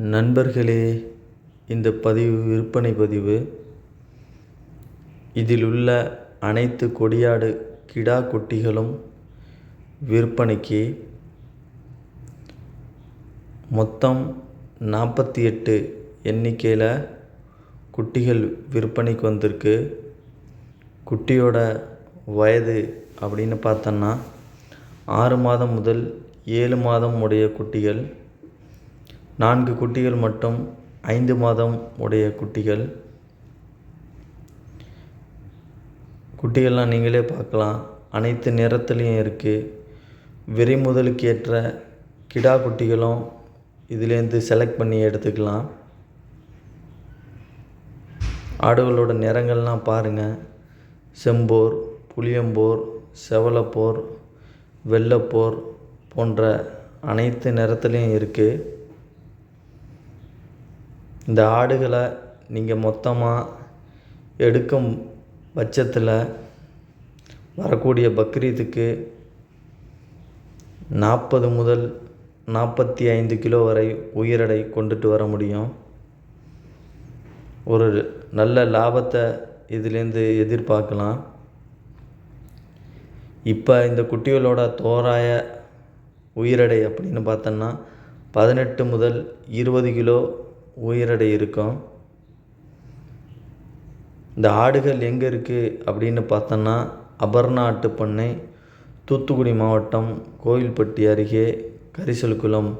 நண்பர்களே இந்த பதிவு விற்பனை பதிவு. இதில் உள்ள அனைத்து கொடியாடு கிடா குட்டிகளும் விற்பனைக்கு மொத்தம் நாற்பத்தி எட்டு எண்ணிக்கையில் குட்டிகள் விற்பனைக்கு வந்திருக்கு. குட்டியோட வயது அப்படின்னு பார்த்தோன்னா ஆறு மாதம் முதல் ஏழு மாதம் உடைய குட்டிகள் நான்கு குட்டிகள் மட்டும் ஐந்து மாதம் உடைய குட்டிகள். குட்டிகள்லாம் நீங்களே பார்க்கலாம். அனைத்து நிறத்துலேயும் இருக்குது விரைமுதலுக்கு ஏற்ற கிடா குட்டிகளும் இதுலேருந்து செலக்ட் பண்ணி எடுத்துக்கலாம். ஆடுகளோட நிறங்கள்லாம் பாருங்கள் செம்போர் புளியம்போர் செவலப்போர் வெள்ளப்போர் போன்ற அனைத்து நிறத்துலேயும் இருக்குது இந்த ஆடுகளை நீங்கள் மொத்தமாக எடுக்கும் பட்சத்தில் வரக்கூடிய பக்ரீத்துக்கு நாற்பது முதல் நாற்பத்தி ஐந்து கிலோ வரை உயிரெடை கொண்டுட்டு வர முடியும். ஒரு நல்ல லாபத்தை இதுலேருந்து எதிர்பார்க்கலாம். இப்போ இந்த குட்டிகளோட தோராய உயிரடை அப்படின்னு பார்த்தோன்னா பதினெட்டு முதல் இருபது கிலோ உயிரடை இருக்கும் இந்த ஆடுகள் எங்கே இருக்குது அப்படின்னு பார்த்தோன்னா அபர்ணா பண்ணை தூத்துக்குடி மாவட்டம் கோவில்பட்டி அருகே கரிசல்குளம்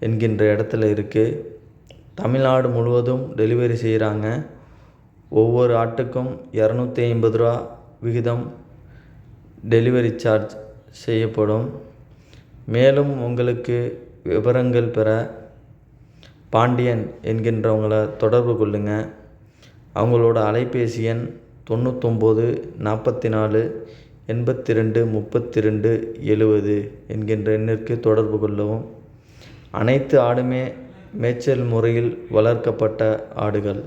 என்கின்ற இடத்துல இருக்குது தமிழ்நாடு முழுவதும் டெலிவரி செய்கிறாங்க ஒவ்வொரு ஆட்டுக்கும் இரநூத்தி ஐம்பது ரூபா விகிதம் டெலிவரி சார்ஜ் செய்யப்படும். மேலும் உங்களுக்கு விவரங்கள் பெற பாண்டியன் என்கின்றவங்கள தொடர்பு கொள்ளுங்கள் அவங்களோட அலைபேசி எண் தொண்ணூத்தொம்பது நாற்பத்தி நாலு எண்பத்தி ரெண்டு முப்பத்தி ரெண்டு எழுவது என்கின்ற எண்ணிற்கு தொடர்பு கொள்ளவும். அனைத்து ஆடுமே மேய்ச்சல் முறையில் வளர்க்கப்பட்ட ஆடுகள்.